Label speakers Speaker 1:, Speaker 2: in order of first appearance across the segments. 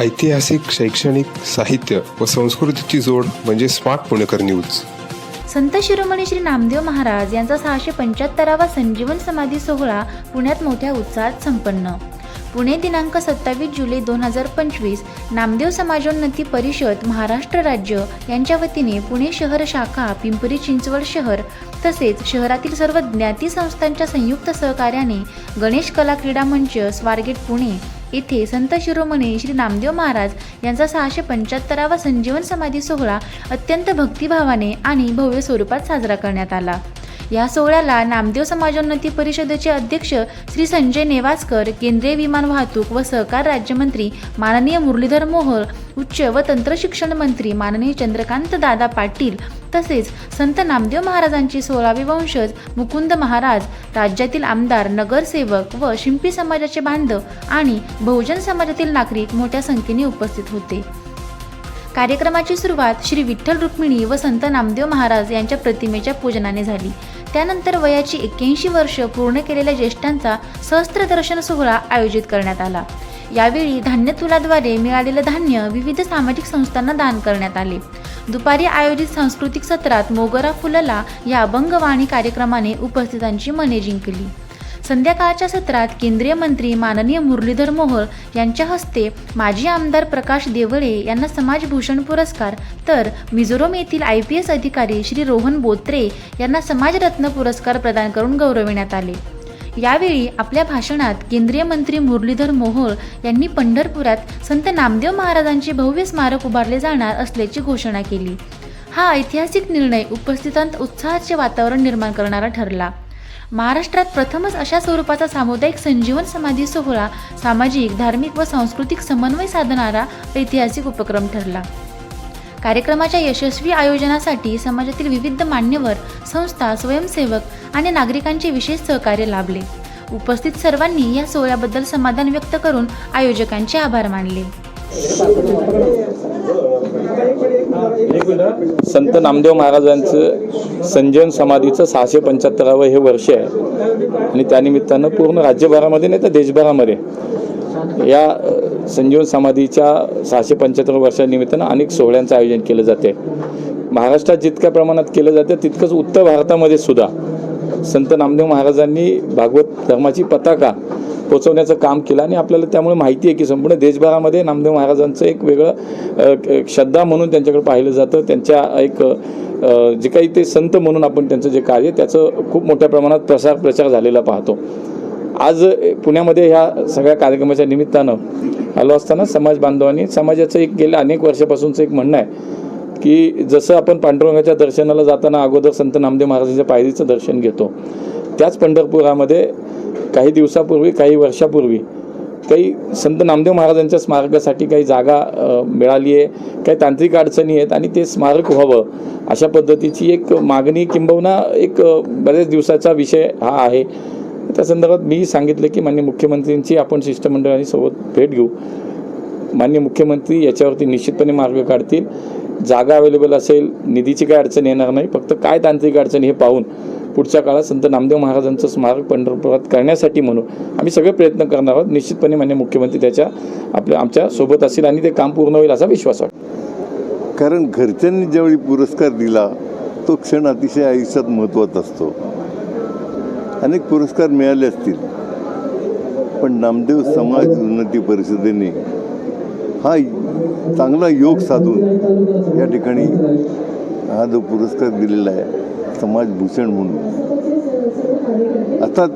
Speaker 1: ऐतिहासिक शैक्षणिक साहित्य व संस्कृतीची जोड म्हणजे स्मार्ट पुणेकर न्यूज.
Speaker 2: संत शिरोमणी श्री नामदेव महाराज यांचा सहाशे पंच्याहत्तरावा संजीवन समाधी सोहळा पुण्यात मोठ्या उत्साहात संपन्न. पुणे दिनांक सत्तावीस जुलै दोन हजार पंचवीस नामदेव समाजोन्नती परिषद महाराष्ट्र राज्य यांच्या वतीने पुणे शहर शाखा पिंपरी चिंचवड शहर तसेच शहरातील सर्व ज्ञाती संस्थांच्या संयुक्त सहकार्याने गणेश कला क्रीडा मंच स्वारगेट पुणे येथे संत शिरोमणी श्री नामदेव महाराज यांचा सहाशे पंच्याहत्तरावा संजीवन समाधी सोहळा अत्यंत भक्तिभावाने आणि भव्य स्वरूपात साजरा करण्यात आला. या सोहळ्याला नामदेव समाजोन्नती परिषदेचे अध्यक्ष श्री संजय नेवासकर केंद्रीय विमान वाहतूक व सहकार राज्यमंत्री माननीय मुरलीधर मोहोळ उच्च व तंत्रशिक्षण मंत्री माननीय चंद्रकांत दादा पाटील तसेच संत नामदेव महाराजांचे सोळावे वंशज मुकुंद महाराज राज्यातील आमदार नगरसेवक व शिंपी समाजाचे बांधव आणि बहुजन समाजातील नागरिक मोठ्या संख्येने उपस्थित होते. कार्यक्रमाची सुरुवात श्री विठ्ठल रुक्मिणी व संत नामदेव महाराज यांच्या प्रतिमेच्या पूजनाने झाली. त्यानंतर वयाची एक्क्याऐंशी वर्ष पूर्ण केलेल्या ज्येष्ठांचा सहस्त्र दर्शन सोहळा आयोजित करण्यात आला. यावेळी धान्य तुलाद्वारे मिळालेलं धान्य विविध सामाजिक संस्थांना दान करण्यात आले. दुपारी आयोजित सांस्कृतिक सत्रात मोगरा फुलला या अभंगवाणी कार्यक्रमाने उपस्थितांची मने जिंकली. संध्याकाळच्या सत्रात केंद्रीय मंत्री माननीय मुरलीधर मोहोळ यांच्या हस्ते माजी आमदार प्रकाश देवळे यांना समाजभूषण पुरस्कार तर मिझोरम येथील आय पी एस अधिकारी श्री रोहन बोत्रे यांना समाजरत्न पुरस्कार प्रदान करून गौरविण्यात आले. यावेळी आपल्या भाषणात केंद्रीय मंत्री मुरलीधर मोहोळ यांनी पंढरपुरात संत नामदेव महाराजांचे भव्य स्मारक उभारले जाणार असल्याची घोषणा केली. हा ऐतिहासिक निर्णय उपस्थितांत उत्साहाचे वातावरण निर्माण करणारा ठरला. महाराष्ट्रात प्रथमच अशा स्वरूपाचा सामुदायिक संजीवन समाधी सोहळा सामाजिक धार्मिक व सांस्कृतिक समन्वय साधणारा ऐतिहासिक उपक्रम ठरला. कार्यक्रमाच्या यशस्वी आयोजनासाठी समाजातील विविध मान्यवर संस्था स्वयंसेवक आणि नागरिकांचे विशेष सहकार्य लाभले. उपस्थित सर्वांनी या सोहळ्याबद्दल समाधान व्यक्त करून आयोजकांचे आभार मानले.
Speaker 3: संत नामदेव महाराजांचं संजीवन समाधीचं सहाशे पंच्याहत्तरावं हे वर्ष आहे. आणि त्यानिमित्तानं पूर्ण राज्यभरामध्ये नाही तर देशभरामध्ये या संजीवन समाधीच्या सहाशे पंच्याहत्तर वर्षानिमित्तानं अनेक सोहळ्यांचं आयोजन केलं जाते. महाराष्ट्रात जितक्या प्रमाणात केलं जातं तितकंच उत्तर भारतामध्ये सुद्धा. संत नामदेव महाराजांनी भागवत धर्माची पताका पोचवण्याचं काम केलं आणि आपल्याला त्यामुळे माहिती आहे की संपूर्ण देशभरामध्ये नामदेव महाराजांचं एक वेगळं श्रद्धा म्हणून त्यांच्याकडे पाहिलं जातं. त्यांच्या एक जे काही ते संत म्हणून आपण त्यांचं जे कार्य त्याचं खूप मोठ्या प्रमाणात प्रसार प्रचार झालेला पाहतो. आज पुण्यामध्ये ह्या सगळ्या कार्यक्रमाच्या निमित्तानं आलो असताना समाज बांधवांनी समाजाचं एक गेल्या अनेक वर्षापासूनचं एक म्हणणं आहे की जसं आपण पांडुरंगाच्या दर्शनाला जाताना अगोदर संत नामदेव महाराजांच्या पायरीचं दर्शन घेतो त्याच पंढरपुरामध्ये काही दिवसापूर्वी काही वर्षापूर्वी काही संत नामदेव महाराजांच्या स्मारकासाठी काही जागा मिळाली आहे काही तांत्रिक अडचणी आहेत आणि ते स्मारक व्हावं अशा पद्धतीची एक मागणी किंबहुना एक बऱ्याच दिवसाचा विषय हा आहे. त्या संदर्भात मी सांगितलं की मान्य मुख्यमंत्र्यांची आपण शिष्टमंडळाने सोबत भेट घेऊ. मान्य मुख्यमंत्री याच्यावरती निश्चितपणे मार्ग काढतील. जागा अवेलेबल असेल निधीची काय अडचण येणार नाही. फक्त काय तांत्रिक अडचण हे पाहून पुढच्या काळात संत नामदेव महाराजांचं स्मारक पंढरपुरात करण्यासाठी म्हणून आम्ही सगळे प्रयत्न करणार आहोत. निश्चितपणे मान्य मुख्यमंत्री त्याच्या आपल्या आमच्यासोबत असेल आणि ते काम पूर्ण होईल असा विश्वास वाटतो
Speaker 4: कारण घरच्यांनी ज्यावेळी पुरस्कार दिला तो क्षण अतिशय आयुष्यात महत्त्वाचा असतो. अनेक पुरस्कार मिळाले असतील. पण नामदेव समाज उन्नती परिषदेने हा चांगला योग साधून या ठिकाणी हा जो पुरस्कार दिलेला आहे समाजभूषण म्हणून. आता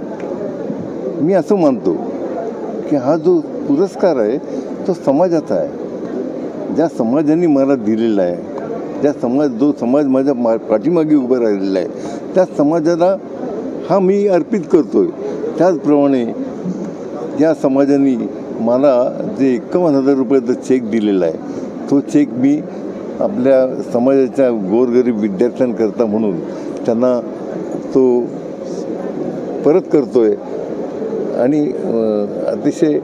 Speaker 4: मी असं मानतो की हा जो पुरस्कार आहे तो समाजाचा आहे. ज्या समाजाने मला दिलेला आहे ज्या समाज जो समाज माझ्या मा पाठीमागे उभा राहिलेला आहे त्या समाजाला हा मी अर्पित करतो आहे त्याचप्रमाणे या समाजाने मला जे एकावन्न हजार रुपयाचा चेक दिलेला आहे तो चेक मी आपल्या समाजाच्या गोरगरीब विद्यार्थ्यांकरता म्हणून त्यांना तो परत करतो आहे आणि अतिशय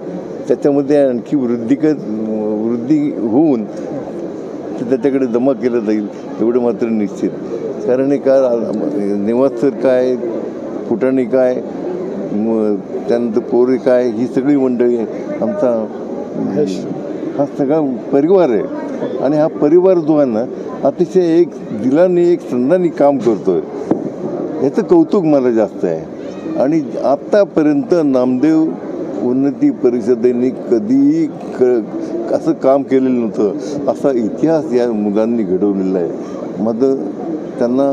Speaker 4: त्याच्यामध्ये आणखी वृद्धिक वृद्धी होऊन ते त्याच्याकडे जमा केलं जाईल एवढं मात्र निश्चित. कारण हे काय निवासस्थळ काय फुटाणी काय मग त्यानंतर पोरे काय ही सगळी मंडळी आमचा हा सगळा परिवार आहे. आणि हा परिवार जो आहे ना अतिशय एक दिलाने एक संधानी काम करतोय. याचं कौतुक मला जास्त आहे. आणि आत्तापर्यंत नामदेव उन्नती परिषदेने कधीही क असं काम केलेलं नव्हतं. असा इतिहास या मुलांनी घडवलेला आहे. माझं त्यांना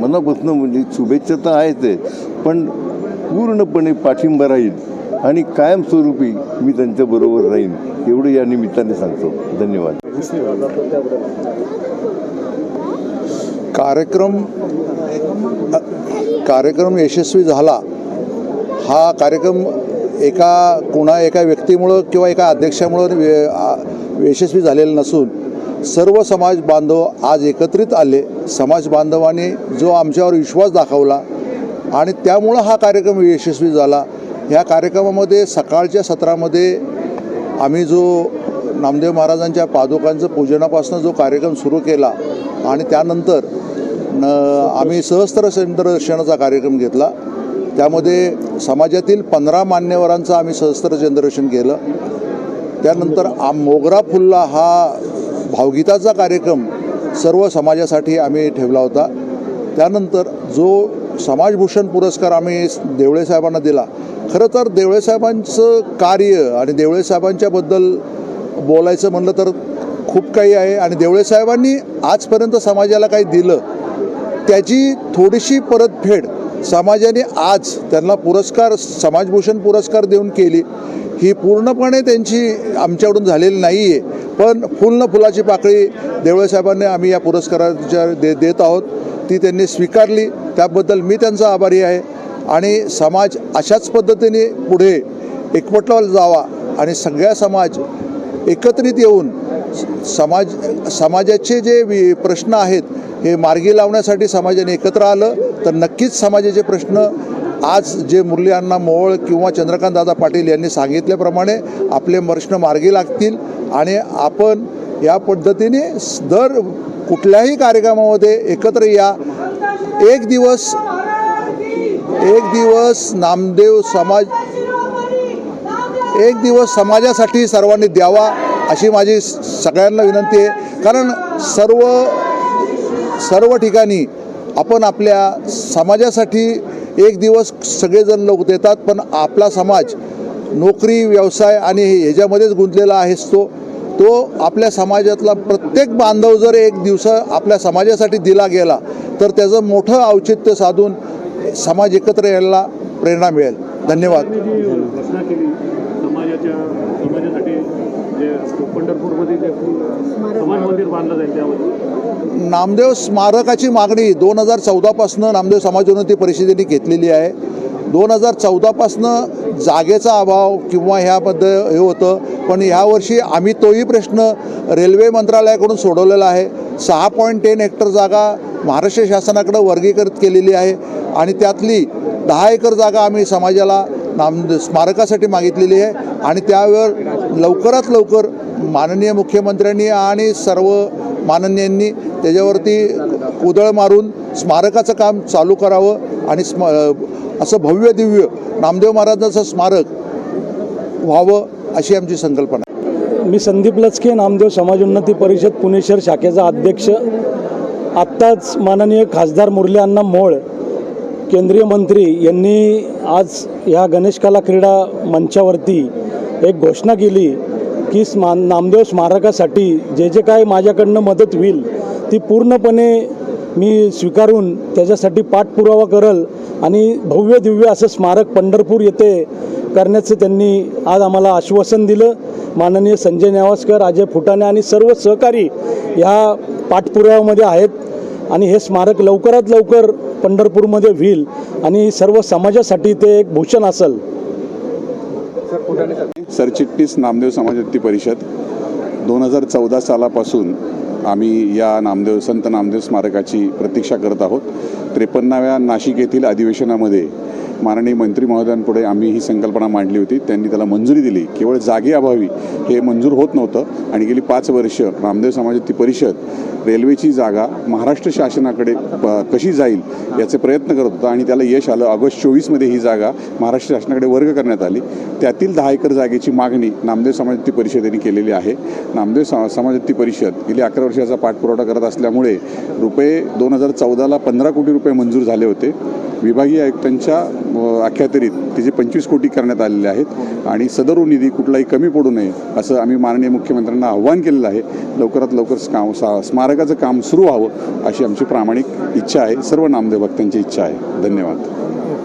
Speaker 4: मनापासून म्हणजे शुभेच्छा तर आहेच आहे. पण पूर्णपणे पाठिंबा राहील आणि कायमस्वरूपी मी त्यांच्याबरोबर राहीन एवढं या निमित्ताने सांगतो. धन्यवाद.
Speaker 5: कार्यक्रम कार्यक्रम यशस्वी झाला. हा कार्यक्रम एका कोणा एका व्यक्तीमुळं किंवा एका अध्यक्षामुळं यशस्वी झालेला नसून सर्व समाज बांधव आज एकत्रित आले. समाज बांधवांनी जो आमच्यावर विश्वास दाखवला आणि त्यामुळं हा कार्यक्रम यशस्वी झाला. ह्या कार्यक्रमामध्ये सकाळच्या सत्रामध्ये आम्ही जो नामदेव महाराजांच्या पादुकांचं पूजनापासून जो कार्यक्रम सुरू केला आणि त्यानंतर न आम्ही सहस्त्र चंद्रदर्शनाचा कार्यक्रम घेतला. त्यामध्ये समाजातील पंधरा मान्यवरांचं आम्ही सहस्त्र चंद्रदर्शन केलं. त्यानंतर आम मोगरा फुल्ला हा भावगीताचा कार्यक्रम सर्व समाजासाठी आम्ही ठेवला होता. त्यानंतर जो समाजभूषण पुरस्कार आम्ही देवळे साहेबांना दिला. खरं तर देवळे साहेबांचं कार्य आणि देवळे साहेबांच्याबद्दल बोलायचं म्हणलं तर खूप काही आहे आणि देवळे साहेबांनी आजपर्यंत समाजाला काही दिलं. त्याची थोडीशी परतफेड समाजाने आज त्यांना पुरस्कार समाजभूषण पुरस्कार देऊन केली. ही पूर्णपणे त्यांची आमच्याकडून झालेली नाही आहे पण फुल न फुलाची पाकळी देवळेसाहेबांनी आम्ही या पुरस्काराच्या दे देत आहोत. ती त्यांनी स्वीकारली. त्याबद्दल मी त्यांचा आभारी आहे. आणि समाज अशाच पद्धतीने पुढे एकवटला जावा आणि सगळ्या समाज एकत्रित येऊन समाज समाजाचे जे वि प्रश्न आहेत हे मार्गी लावण्यासाठी समाजाने एकत्र आलं तर नक्कीच समाजाचे प्रश्न आज जे मुरली अण्णा मोहोळ किंवा चंद्रकांत दादा पाटील यांनी सांगितल्याप्रमाणे आपले प्रश्न मार्गी लागतील आणि आपण या पद्धतीने दर कुठल्याही कार्यक्रमामध्ये एकत्र या. एक दिवस एक दिवस नामदेव समाज एक दिवस समाजासाठी सर्वांनी द्यावा अशी माझी स- सगळ्यांना विनंती आहे. कारण सर्व सर्व ठिकाणी आपण आपल्या समाजासाठी एक दिवस सगळेजण लोक देतात पण आपला समाज नोकरी व्यवसाय आणि ह्याच्यामध्येच गुंतलेला आहेच तो तो आपल्या समाजातला प्रत्येक बांधव जर एक दिवस आपल्या समाजासाठी दिला गेला तर त्याचं मोठं औचित्य साधून समाज एकत्र यायला प्रेरणा मिळेल. धन्यवाद
Speaker 6: जी घोषणा केली समाजाच्या समाजासाठी जे पंढरपूरमध्ये जे समाज मंदिर बांधलं जाईल त्यामध्ये.
Speaker 5: नामदेव स्मारकाची मागणी दोन हजार चौदापासनं नामदेव समाजोन्नती परिषदेने घेतलेली आहे. दोन हजार चौदापासनं जागेचा अभाव किंवा ह्यामध्ये हे होतं. पण ह्यावर्षी आम्ही तोही प्रश्न रेल्वे मंत्रालयाकडून सोडवलेला आहे. सहा पॉईंट टेन हेक्टर जागा महाराष्ट्र शासनाकडं वर्गीकृत केलेली आहे. आणि त्यातली दहा एकर जागा आम्ही समाजाला नाम स्मारकासाठी मागितलेली आहे. आणि त्यावर लवकरात लवकर माननीय मुख्यमंत्र्यांनी आणि सर्व माननीयांनी त्याच्यावरती उदळ मारून स्मारकाचं काम चालू करावं आणि स्म असं भव्य दिव्य नामदेव महाराजांचं स्मारक व्हावं अशी आमची संकल्पना
Speaker 7: मी संदीप लचके नामदेव समाजोन्नती परिषद पुणे शहर शाखेचा अध्यक्ष. आत्ताच माननीय खासदार मुरली अण्णा मोळ केंद्रीय मंत्री यांनी आज ह्या गणेश कला क्रीडा मंचावरती एक घोषणा केली. की स्मा नामदेव स्मारकासाठी जे जे काय माझ्याकडनं मदत होईल ती पूर्णपणे मी स्वीकारून त्याच्यासाठी पाठपुरावा करल आणि भव्य दिव्य असं स्मारक पंढरपूर येथे करण्याचं त्यांनी आज आम्हाला आश्वासन दिलं. माननीय संजय नेवासकर अजय फुटाणे आणि सर्व सहकारी ह्या पाठपुराव्यामध्ये आहेत आणि हे स्मारक लवकरात लवकर पंढरपूरमध्ये होईल आणि सर्व समाजासाठी ते एक भूषण असेल.
Speaker 8: सरचिटणीस नामदेव समाजोन्नती परिषद. दोन हजार चौदा सालापासून आम्ही या नामदेव संत नामदेव स्मारकाची प्रतीक्षा करत आहोत. त्रेपन्नाव्या नाशिक येथील अधिवेशनामध्ये माननीय मंत्री महोदयांपुढे आम्ही ही संकल्पना मांडली होती. त्यांनी त्याला मंजुरी दिली. केवळ जागेअभावी हे मंजूर होत नव्हतं. आणि गेली पाच वर्ष रामदेव समाजाची परिषद रेल्वेची जागा महाराष्ट्र शासनाकडे प- कशी जाईल याचे प्रयत्न करत होता आणि त्याला यश आलं. ऑगस्ट चोवीसमध्ये ही जागा महाराष्ट्र शासनाकडे वर्ग करण्यात आली. त्यातील दहा एकर जागेची मागणी नामदेव समाजती परिषदेने केलेली आहे. नामदेव सा समाजती परिषद गेली अकरा वर्षाचा पाठपुरवठा करत असल्यामुळे रुपये दोन हजार चौदाला पंधरा कोटी रुपये मंजूर झाले होते. विभागीय आयुक्तांच्या अ, अखत्यारीत तिचे पंचवीस कोटी करण्यात आलेले आहेत आणि सदर निधी कुठलाही कमी पडू नये असं आम्ही माननीय मुख्यमंत्र्यांना आव्हान केलेलं आहे. लवकरात लवकर काम सा स्मारकाचं काम सुरू व्हावं अशी आमची प्रामाणिक इच्छा आहे. सर्व नामदेव भक्तांची इच्छा आहे. धन्यवाद.